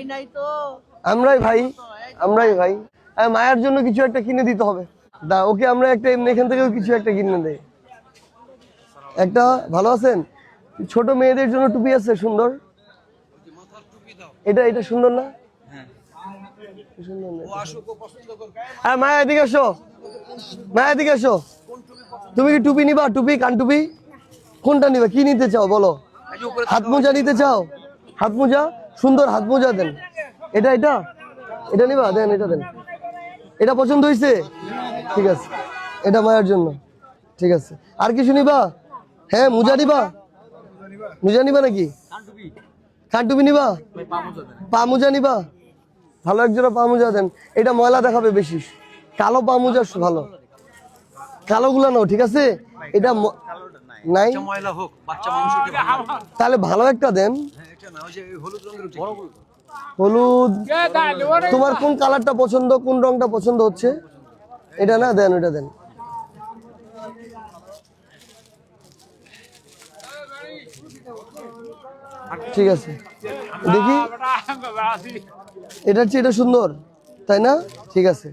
ভাই নাই তো। আমরাই ভাই আমরাই ভাই। মায়ের জন্য কিছু একটা কিনে দিতে হবে। দা ওকে আমরা একটা এমনি এখান থেকেও কিছু একটা কিনে দেই। একটা ভালো আছেন? ছোট মেয়েদের জন্য টুপি আছে সুন্দর। এটা এটা সুন্দর না? হ্যাঁ মায়া এদিকে এসো মায়া এদিকে এসো তুমি কি টুপি নিবা? টুপি কান টুপি? কোনটা নিবা? কি নিতে চাও বলো। হাত মোজা নিতে চাও? হাত মোজা? সুন্দর হাত মোজা দেন। এটা এটা? এটা নিবা দেন এটা দেন। এটা পছন্দ হয়েছে ঠিক আছে। এটা মায়ের জন্য। ঠিক আছে। আর কিছু নিবা? হ্যাঁ মোজা নিবা? মোজা নিবা নাকি? কান টুপি নিবা? পা মোজা নিবা? ভালো একজোড়া পা মোজা দেন। এটা ময়লা দেখাবে বেশি। কালো পা মোজা ভালো। কালো গুলা নাও ঠিক আছে? এটা নাই? তাহলে ভালো একটা দেন। হলুদ তোমার কোন কালারটা পছন্দ কোন রংটা পছন্দ হচ্ছে? এটা না দেন ওটা দেন। ঠিক আছে। দেখি। এটা হচ্ছে এটা সুন্দর তাই না? ঠিক আছে।